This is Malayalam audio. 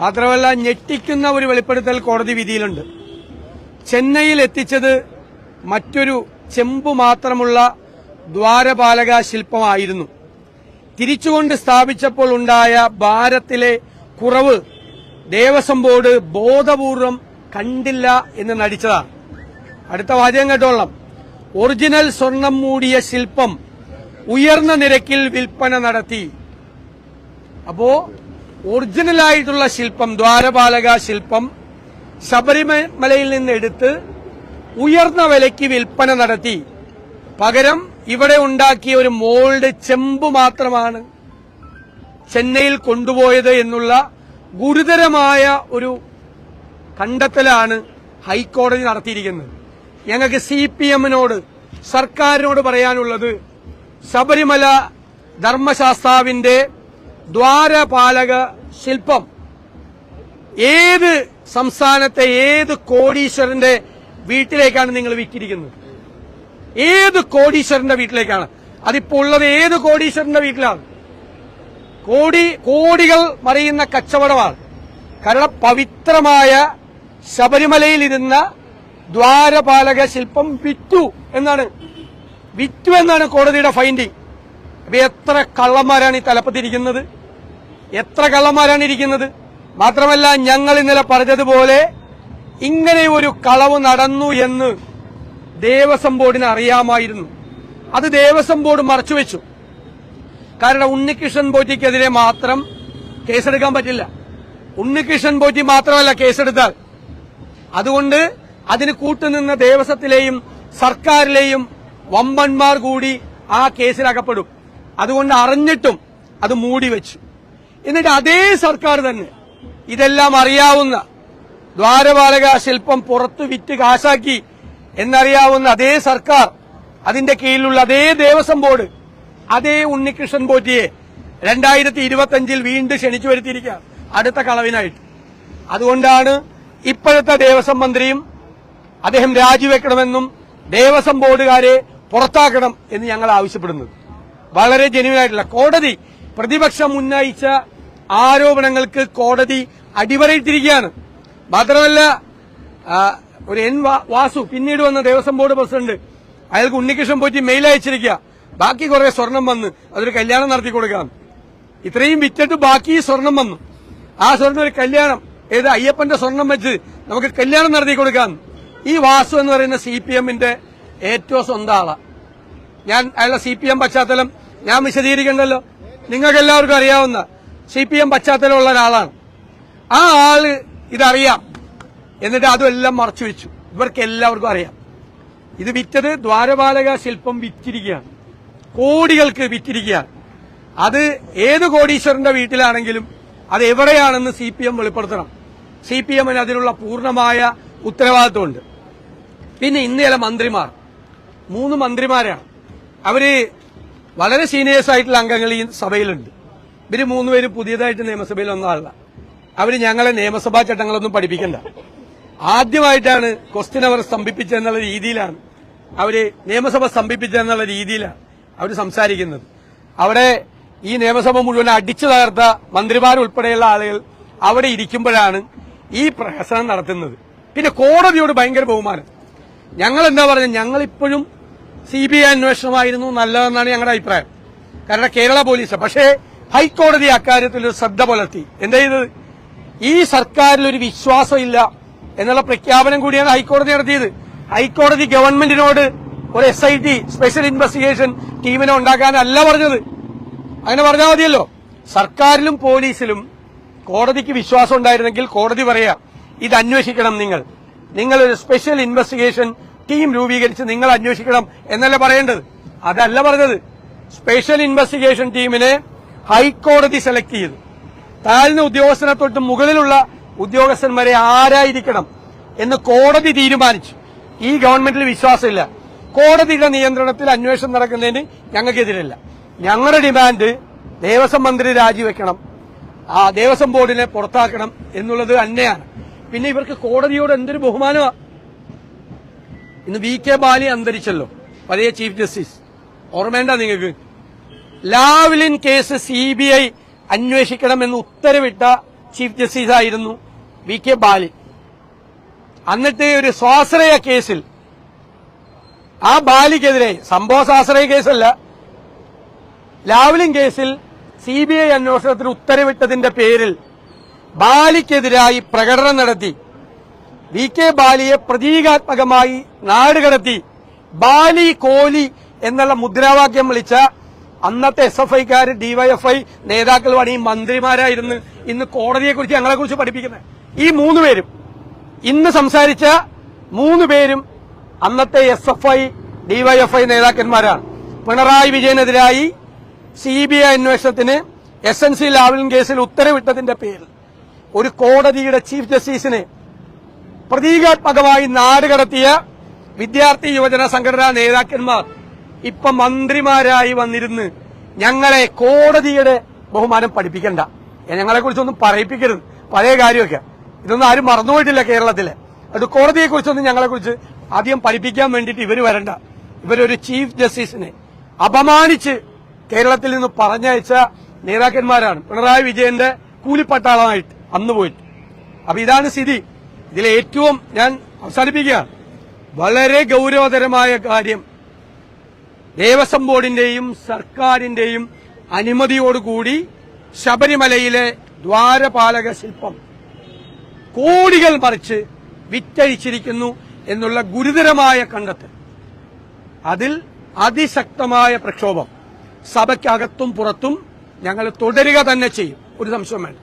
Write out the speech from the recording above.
മാത്രമല്ല ഞെട്ടിക്കുന്ന ഒരു വെളിപ്പെടുത്തൽ കോടതി വിധിയിലുണ്ട്. ചെന്നൈയിൽ എത്തിച്ചത് മറ്റൊരു ചെമ്പു മാത്രമുള്ള ദ്വാരപാലക ശില്പമായിരുന്നു. തിരിച്ചുകൊണ്ട് സ്ഥാപിച്ചപ്പോൾ ഉണ്ടായ ഭാരത്തിലെ കുറവ് ദേവസ്വം ബോർഡ് ബോധപൂർവം കണ്ടില്ല എന്ന് നടിച്ചതാണ്. അടുത്ത വാചകം കേട്ടോളാം. ഒറിജിനൽ സ്വർണം മൂടിയ ശില്പം ഉയർന്ന നിരക്കിൽ വിൽപ്പന നടത്തി. അപ്പോ ഒറിജിനലായിട്ടുള്ള ശില്പം ദ്വാരപാലക ശില്പം ശബരിമലയിൽ നിന്ന് എടുത്ത് ഉയർന്ന വിലയ്ക്ക് വിൽപ്പന നടത്തി. പകരം ഇവിടെ ഉണ്ടാക്കിയ ഒരു മോൾഡ് ചെമ്പ് മാത്രമാണ് ചെന്നൈയിൽ കൊണ്ടുപോയത് എന്നുള്ള ഗുരുതരമായ ഒരു കണ്ടെത്തലാണ് ഹൈക്കോടതി നടത്തിയിരിക്കുന്നത്. ഞങ്ങൾക്ക് സി പി എമ്മിനോട് സർക്കാരിനോട് പറയാനുള്ളത് ശബരിമല ധർമ്മശാസ്താവിന്റെ ദ്വാരപാലക ശില്പം. ഏത് സംസ്ഥാനത്തെ ഏത് കോടീശ്വരന്റെ വീട്ടിലേക്കാണ് നിങ്ങൾ വിറ്റിരിക്കുന്നത്? ഏത് കോടീശ്വരന്റെ വീട്ടിലേക്കാണ്? അതിപ്പോ ഉള്ളത് ഏത് കോടീശ്വരന്റെ വീട്ടിലാണ്? കോടി കോടികൾ മറിയുന്ന കച്ചവടമാണ്. കാരണം പവിത്രമായ ശബരിമലയിൽ ഇരുന്ന ദ്വാരപാലക ശില്പം വിറ്റു എന്നാണ്. വിറ്റു എന്നാണ് കോടതിയുടെ ഫൈൻഡിങ് എത്ര കള്ളന്മാരാണ് ഈ തലപ്പത്തിരിക്കുന്നത്? എത്ര കള്ളന്മാരാണ് ഇരിക്കുന്നത്? മാത്രമല്ല ഞങ്ങൾ ഇന്നലെ പറഞ്ഞതുപോലെ ഇങ്ങനെ ഒരു കളവ് നടന്നു എന്ന് ദേവസ്വം ബോർഡിന് അറിയാമായിരുന്നു. അത് ദേവസ്വം ബോർഡ് മറച്ചുവെച്ചു. കാരണം ഉണ്ണികൃഷ്ണൻ പോറ്റിക്കെതിരെ മാത്രം കേസെടുക്കാൻ പറ്റില്ല. ഉണ്ണികൃഷ്ണൻ പോറ്റി മാത്രമല്ല കേസെടുത്താൽ. അതുകൊണ്ട് അതിന് കൂട്ടുനിന്ന ദേവസ്വത്തിലെയും സർക്കാരിലെയും വമ്പന്മാർ കൂടി ആ കേസിൽ അകപ്പെടും അതുകൊണ്ട് അറിഞ്ഞിട്ടും അത് മൂടി വെച്ചു. എന്നിട്ട് അതേ സർക്കാർ തന്നെ ഇതെല്ലാം അറിയാവുന്ന ദ്വാരപാലക ശില്പം പുറത്തു വിറ്റ് കാശാക്കി എന്നറിയാവുന്ന അതേ സർക്കാർ അതിന്റെ കീഴിലുള്ള അതേ ദേവസ്വം ബോർഡ് അതേ ഉണ്ണികൃഷ്ണൻ പോറ്റിയെ രണ്ടായിരത്തി ഇരുപത്തിയഞ്ചിൽ വീണ്ടും ക്ഷണിച്ചു വരുത്തിയിരിക്കുക അടുത്ത കളവിനായിട്ട്. അതുകൊണ്ടാണ് ഇപ്പോഴത്തെ ദേവസ്വം മന്ത്രിയും അദ്ദേഹം രാജിവെക്കണമെന്നും ദേവസ്വം ബോർഡുകാരെ പുറത്താക്കണം എന്ന് ഞങ്ങൾ ആവശ്യപ്പെടുന്നത്. വളരെ ജെന്യൂനായിട്ടുള്ള കോടതി പ്രതിപക്ഷം ഉന്നയിച്ച ആരോപണങ്ങൾക്ക് കോടതി അടിവരയിട്ടിരിക്കുകയാണ്. മാത്രമല്ല ഒരു എൻ വാസു പിന്നീട് വന്ന ദേവസ്വം ബോർഡ് പ്രസിഡന്റ് അയാൾക്ക് ഉണ്ണികൃഷ്ണൻ പോറ്റി മെയിൽ അയച്ചിരിക്കുക. ബാക്കി കുറെ സ്വർണം വന്ന് അതൊരു കല്യാണം നടത്തി കൊടുക്കാം ഇത്രയും വിറ്റിട്ട് ബാക്കി സ്വർണം വന്നു. ആ സ്വർണം ഒരു കല്യാണം ഏത് അയ്യപ്പന്റെ സ്വർണം വെച്ച് നമുക്ക് കല്യാണം നടത്തി കൊടുക്കാം. ഈ വാസു എന്ന് പറയുന്ന സി ഏറ്റവും സ്വന്തം ഞാൻ അയാളുടെ സി പി എം പശ്ചാത്തലം ഞാൻ വിശദീകരിക്കണ്ടല്ലോ? നിങ്ങൾക്ക് എല്ലാവർക്കും അറിയാവുന്ന സി പി എം പശ്ചാത്തലമുള്ള ഒരാളാണ്. ആ ആൾ ഇതറിയാം. എന്നിട്ട് അതുമെല്ലാം മറച്ചു വെച്ചു ഇവർക്ക് എല്ലാവർക്കും അറിയാം. ഇത് വിറ്റത് ദ്വാരപാലക ശില്പം വിറ്റിരിക്കുകയാണ്. കോടികൾക്ക് വിറ്റിരിക്കുകയാണ്. അത് ഏത് കോടീശ്വരന്റെ വീട്ടിലാണെങ്കിലും അത് എവിടെയാണെന്ന് സി പി എം വെളിപ്പെടുത്തണം. സി പി എമ്മിന് അതിനുള്ള പൂർണമായ ഉത്തരവാദിത്വമുണ്ട്. പിന്നെ ഇന്ന് ചില മന്ത്രിമാർ. മൂന്ന് മന്ത്രിമാരാണ്. അവർ വളരെ സീനിയേഴ്സ് ആയിട്ടുള്ള അംഗങ്ങൾ ഈ സഭയിലുണ്ട്. ഇവർ മൂന്നുപേര് പുതിയതായിട്ട് നിയമസഭയിൽ വന്ന അവർ ഞങ്ങളെ നിയമസഭാ ചട്ടങ്ങളൊന്നും പഠിപ്പിക്കണ്ട. ആദ്യമായിട്ടാണ് ക്വസ്റ്റ്യൻ അവർ സ്തംഭിപ്പിച്ചെന്നുള്ള രീതിയിലാണ് അവർ നിയമസഭ സ്തംഭിപ്പിച്ചെന്നുള്ള രീതിയിലാണ് അവർ സംസാരിക്കുന്നത്. അവിടെ ഈ നിയമസഭ മുഴുവൻ അടിച്ചു തകർത്ത മന്ത്രിമാരുൾപ്പെടെയുള്ള ആളുകൾ അവിടെ ഇരിക്കുമ്പോഴാണ് ഈ പ്രഹസനം നടത്തുന്നത്. പിന്നെ കോടതിയോട് ഭയങ്കര ബഹുമാനം. ഞങ്ങൾ എന്താ പറഞ്ഞത് ഞങ്ങൾ ഇപ്പോഴും സി ബി ഐ അന്വേഷണമായിരുന്നു നല്ലതെന്നാണ് ഞങ്ങളുടെ അഭിപ്രായം. കാരണം കേരള പോലീസ് പക്ഷേ ഹൈക്കോടതി അക്കാര്യത്തിൽ ഒരു ശ്രദ്ധ പുലർത്തി. എന്താ ചെയ്തത്? ഈ സർക്കാരിൽ ഒരു വിശ്വാസമില്ല എന്നുള്ള പ്രഖ്യാപനം കൂടിയാണ് ഹൈക്കോടതി നടത്തിയത്. ഹൈക്കോടതി ഗവൺമെന്റിനോട് ഒരു S I T special investigation ടീമിനെ ഉണ്ടാക്കാനല്ല പറഞ്ഞത്. അങ്ങനെ പറഞ്ഞാൽ മതിയല്ലോ. സർക്കാരിലും പോലീസിലും കോടതിക്ക് വിശ്വാസം ഉണ്ടായിരുന്നെങ്കിൽ കോടതി പറയാ ഇത് അന്വേഷിക്കണം നിങ്ങൾ. നിങ്ങളൊരു സ്പെഷ്യൽ ഇൻവെസ്റ്റിഗേഷൻ ടീം രൂപീകരിച്ച് നിങ്ങൾ അന്വേഷിക്കണം എന്നല്ല പറയേണ്ടത്? അതല്ല പറഞ്ഞത്. സ്പെഷ്യൽ ഇൻവെസ്റ്റിഗേഷൻ ടീമിനെ ഹൈക്കോടതി സെലക്ട് ചെയ്തു. താഴ്ന്ന ഉദ്യോഗസ്ഥനെ തൊട്ട് മുകളിലുള്ള ഉദ്യോഗസ്ഥന്മാരെ ആരായിരിക്കണം എന്ന് കോടതി തീരുമാനിച്ചു. ഈ ഗവൺമെന്റിൽ വിശ്വാസമില്ല. കോടതിയുടെ നിയന്ത്രണത്തിൽ അന്വേഷണം നടക്കുന്നതിന് ഞങ്ങൾക്കെതിരല്ല. ഞങ്ങളുടെ ഡിമാൻഡ് ദേവസ്വം മന്ത്രി രാജിവെക്കണം. ആ ദേവസ്വം ബോർഡിനെ പുറത്താക്കണം എന്നുള്ളത് തന്നെയാണ്. പിന്നെ ഇവർക്ക് കോടതിയോട് എന്തൊരു ബഹുമാനമാണ് ഇന്ന് വി കെ ബാലി അന്തരിച്ചല്ലോ പഴയ ചീഫ് ജസ്റ്റിസ്. ഓർമ്മേണ്ട നിങ്ങൾക്ക്? Lavalin case C B I അന്വേഷിക്കണമെന്ന് ഉത്തരവിട്ട ചീഫ് ജസ്റ്റിസ് ആയിരുന്നു വി കെ ബാലി. എന്നിട്ട് ഒരു സ്വാശ്രയ കേസിൽ ആ ബാലിക്കെതിരെ സംഭവ സ്വാശ്രയ കേസല്ല ലാവ്ലിൻ കേസിൽ സി ബി ഐ അന്വേഷണത്തിന് ഉത്തരവിട്ടതിന്റെ പേരിൽ ബാലിക്കെതിരായി പ്രകടനം നടത്തി വി കെ ബാലിയെ പ്രതീകാത്മകമായി നാടുകടത്തി ബാലി കോലി എന്നുള്ള മുദ്രാവാക്യം വിളിച്ച അന്നത്തെ എസ് എഫ് ഐക്കാർ ഡിവൈഎഫ്ഐ നേതാക്കളുമാണ് ഈ മന്ത്രിമാരായിരുന്നു ഇന്ന് കോടതിയെക്കുറിച്ച് ഞങ്ങളെക്കുറിച്ച് പഠിപ്പിക്കുന്നത്. ഈ മൂന്ന് പേരും ഇന്ന് സംസാരിച്ച മൂന്ന് പേരും അന്നത്തെ എസ് എഫ് ഐ ഡിവൈഎഫ്ഐ നേതാക്കന്മാരാണ്. പിണറായി വിജയനെതിരായി സി ബി ഐ അന്വേഷണത്തിന് എസ് എൻ സി ലാവലിൻ കേസിൽ ഉത്തരവിട്ടതിന്റെ പേരിൽ ഒരു കോടതിയുടെ ചീഫ് ജസ്റ്റിസിനെ പ്രതീകാത്മകമായി നാടുകടത്തിയ വിദ്യാർത്ഥി യുവജന സംഘടനാ നേതാക്കന്മാർ ഇപ്പൊ മന്ത്രിമാരായി വന്നിരുന്ന് ഞങ്ങളെ കോടതിയുടെ ബഹുമാനം പഠിപ്പിക്കണ്ട. ഞങ്ങളെ കുറിച്ചൊന്നും പറയിപ്പിക്കരുത്. പഴയ കാര്യമൊക്കെ. ഇതൊന്നും ആരും മറന്നുപോയിട്ടില്ല കേരളത്തിൽ. അത് കോടതിയെ കുറിച്ചൊന്നും ഞങ്ങളെ കുറിച്ച് ആദ്യം പഠിപ്പിക്കാൻ വേണ്ടിയിട്ട് ഇവർ വരണ്ട. ഇവരൊരു ചീഫ് ജസ്റ്റിസിനെ അപമാനിച്ച് കേരളത്തിൽ നിന്ന് പറഞ്ഞയച്ച നേതാക്കന്മാരാണ് പിണറായി വിജയന്റെ കൂലിപ്പട്ടാളമായിട്ട് അന്ന് പോയിട്ട്. അപ്പൊ ഇതാണ് സ്ഥിതി. ഇതിൽ ഏറ്റവും ഞാൻ അവസാനിപ്പിക്കുകയാണ്. വളരെ ഗൌരവതരമായ കാര്യം. ദേവസ്വം ബോർഡിന്റെയും സർക്കാരിന്റെയും അനുമതിയോടുകൂടി ശബരിമലയിലെ ദ്വാരപാലക ശില്പം കോടികൾ മറിച്ച് വിറ്റഴിച്ചിരിക്കുന്നു എന്നുള്ള ഗുരുതരമായ കണ്ടെത്തൽ. അതിൽ അതിശക്തമായ പ്രക്ഷോഭം. സഭയ്ക്കകത്തും പുറത്തും ഞങ്ങൾ തുടരുക തന്നെ ചെയ്യും. ഒരു സംശയം വേണ്ട.